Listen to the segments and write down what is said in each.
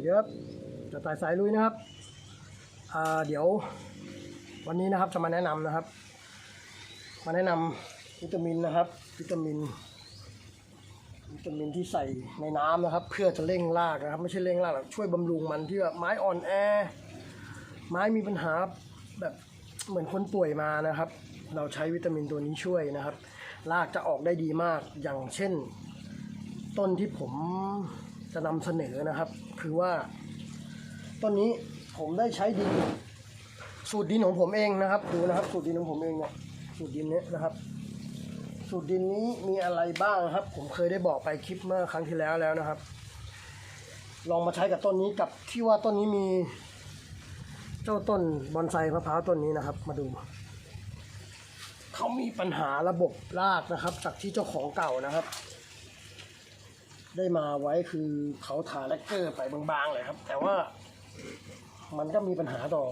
วัสดีครับจะตายสายลุยนะครับเดี๋ยววันนี้นะครับจะมาแนะนำนะครับ มาแนะนำวิตามินนะครับ วิตามิน วิตามินที่ใส่ในน้ำนะครับ เพื่อจะเร่งรากนะครับ ไม่ใช่เร่งรากหรอกช่วยบำรุงมันที่แบบไม้อ่อนแอ ไม้มีปัญหาแบบเหมือนคนป่วยมานะครับ เราใช้วิตามินตัวนี้ช่วยนะครับ รากจะออกได้ดีมากอย่างเช่น ต้นที่ผม จะนำเสนอนะครับ คือว่าต้นนี้ผมได้ใช้ดิน สูตรดินของผมเองนะครับดูนะครับ สูตรดินของผมเองเนี่ยสูตรดินเนี้ยนะครับ สูตรดินนี้มีอะไรบ้างครับ ผมเคยได้บอกไปคลิปเมื่อครั้งที่แล้วแล้วนะครับ ลองมาใช้กับต้นนี้กับที่ว่าต้นนี้มี เจ้าต้นบอนไซมะพร้าวต้นนี้นะครับ มาดูเขามีปัญหาระบบรากนะครับ จากที่เจ้าของเก่านะครับ ได้มาไว้คือเขาทาแลกเกอร์ไปบางๆเลยครับ แต่ว่ามันก็มีปัญหาต่อ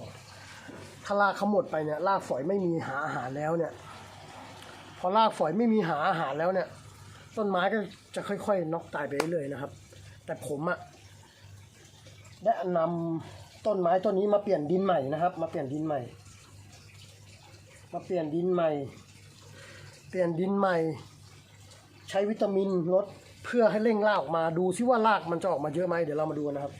ถ้ารากเขาหมดไปเนี่ยรากฝอยไม่มีหาอาหารแล้วเนี่ย พอรากฝอยไม่มีหาอาหารแล้วเนี่ย ต้นไม้ก็จะค่อยๆน็อกตายไปเรื่อยๆนะครับ แต่ผมอะได้นำต้นไม้ต้นนี้มาเปลี่ยนดินใหม่นะครับ มาเปลี่ยนดินใหม่ มาเปลี่ยนดินใหม่ เปลี่ยนดินใหม่ ใช้วิตามินลด เพื่อให้เร่งรากออกมาดูซิว่ารากมันจะออกมาเยอะไหมเดี๋ยวเรามาดูนะครับ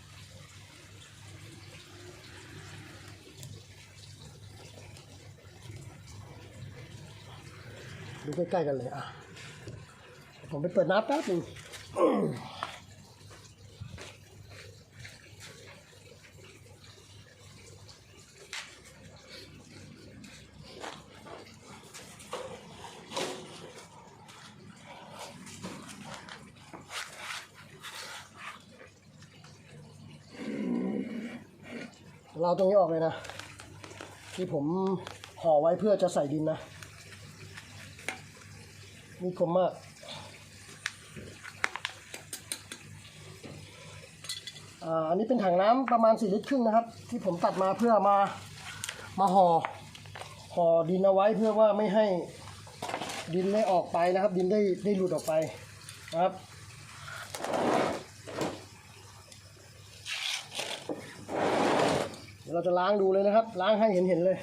ดูใกล้ๆกันเลยอะผมไปเปิดน้ำแป๊บนึง เราตรงนี้ออกเลยนะ ที่ผมห่อไว้เพื่อจะใส่ดินนะมีคมมากอันนี้เป็นถังน้ำประมาณ 4 ลิตรครึ่งนะครับ ที่ผมตัดมาเพื่อมามาห่อห่อดินเอาไว้เพื่อว่าไม่ให้ดินได้ออกไปนะครับ ดินได้ได้หลุดออกไปนะครับ ดี๋ยวเราจะล้างดูเลยนะครับ ล้างให้เห็นเห็นๆเลย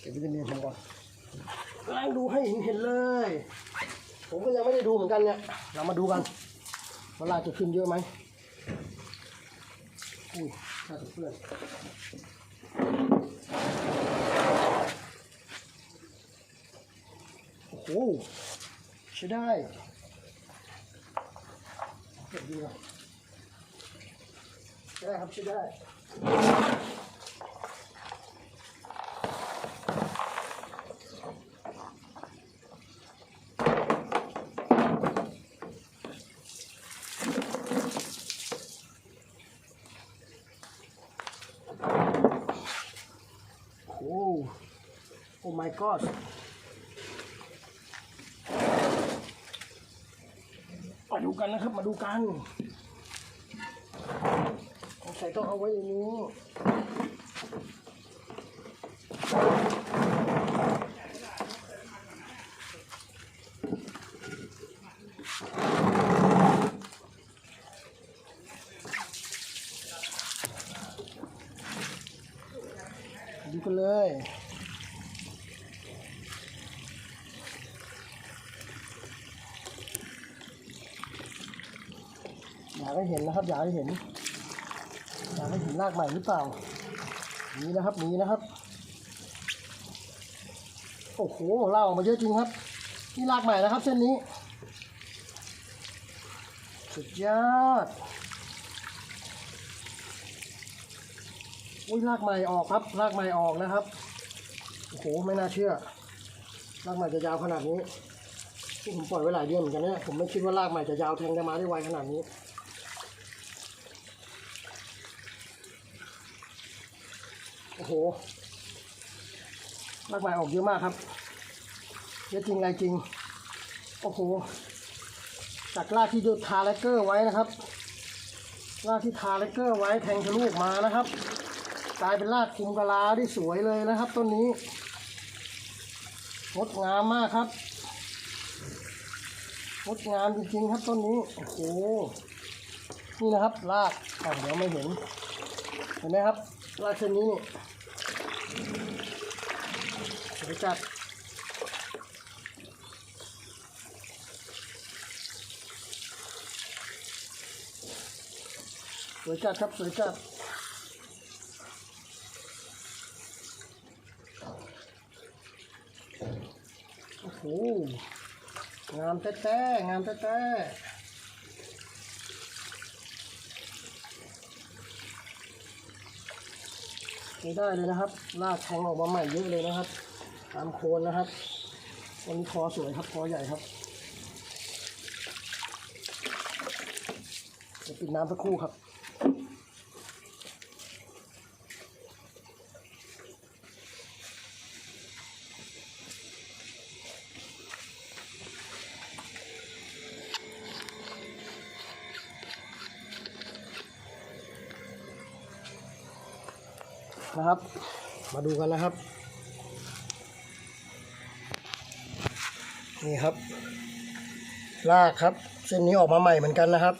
เก็บวิตามินผมก่อนล้างดูให้เห็นๆเลย ผมก็ยังไม่ได้ดูเหมือนกันเนี่ย เรามาดูกันว่าลาจะขึ้นเยอะไหมอุ้ยน่าจะเพื่อนโอ้โหใช้ได้เก็บดีนะใช้ ได้ครับใช้ได้โอ้โอ้ my god มาดูกันนะครับ มาดูกัน สงสัยต้องเอาไว้ในนี้ ดูกันเลยอยากให้เห็นนะครับ อยากให้เห็น อยากให้เห็นรากใหม่หรือเปล่ามีนะครับมีนะครับ โอ้โหเล่าออกมาเยอะจริงครับ นี่รากใหม่นะครับ เส้นนี้ สุดยอดอุ้ยรากใหม่ออกครับ รากใหม่ออกนะครับ โอ้โห ไม่น่าเชื่อ รากใหม่จะยาวขนาดนี้ที่ผมปล่อยไว้หลายเดือนเหมือนกันเนี่ย ผมไม่คิดว่ารากใหม่จะยาวแทงจะมาได้ไวขนาดนี้ โอ้โหรากใหม่ออกเยอะมากครับเยอะจริงไรจริง โอ้โหจากรากที่ดูทาแลกเกอร์ไว้นะครับรากที่ทาแลกเกอร์ไว้แทงทะลุออกมานะครับ กลายเป็นรากคุมกะลาที่สวยเลยนะครับต้นนี้งดงามมากครับงดงามจริงๆครับต้นนี้โอ้โหนี่นะครับรากอ่เดี๋ยวไม่เห็นเห็นไหมครับ รากเส้นนี้เนี่สวยจัดสวยจัดครับสวยจัดโอ้โหงามแต้ๆงามแต้ๆ ใช้ได้เลยนะครับลากแทงออกมาใหม่เยอะเลยนะครับตามโคนนะครับวันนี้คอสวยครับคอใหญ่ครับจะปิดน้ำสักครู่ครับ นะครับ มาดูกันนะครับ นี่ครับ ลากครับ เส้นนี้ออกมาใหม่เหมือนกันนะครับ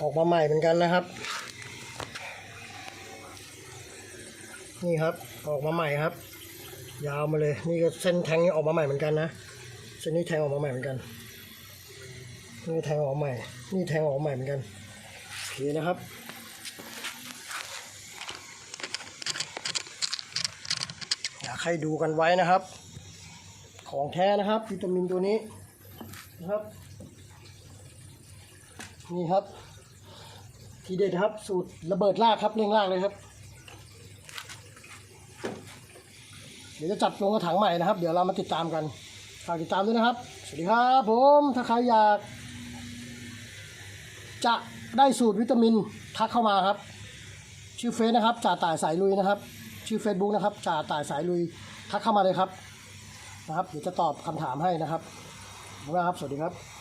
ออกมาใหม่เหมือนกันนะครับ นี่ครับออกมาใหม่ครับ ยาวมาเลย นี่ก็เส้นแทงนี้ออกมาใหม่เหมือนกันนะเส้นนี้แทงออกมาใหม่เหมือนกันนี่แทงออกมาใหม่ นี่แทงออกมาใหม่เหมือนกันโอเคนะครับ อยากให้ดูกันไว้นะครับ ของแท้นะครับวิตามินตัวนี้นะครับ นี่ครับ ทีเด็ดครับ สูตรระเบิดรากครับเร่งรากเลยครับ เดี๋ยวจะจัดลงกระถางใหม่นะครับ เดี๋ยวเรามาติดตามกันฝากติดตามด้วยนะครับ สวัสดีครับผมถ้าใครอยาก จะได้สูตรวิตามินทักเข้ามาครับ ชื่อเฟซนะครับจ่าต่ายสายลุยนะครับ ชื่อ Facebook นะครับจ่าต่ายสายลุยทักเข้ามาเลยครับนะครับเดี๋ยวจะตอบคำถามให้นะครับขอบคุณมากครับ สวัสดีครับ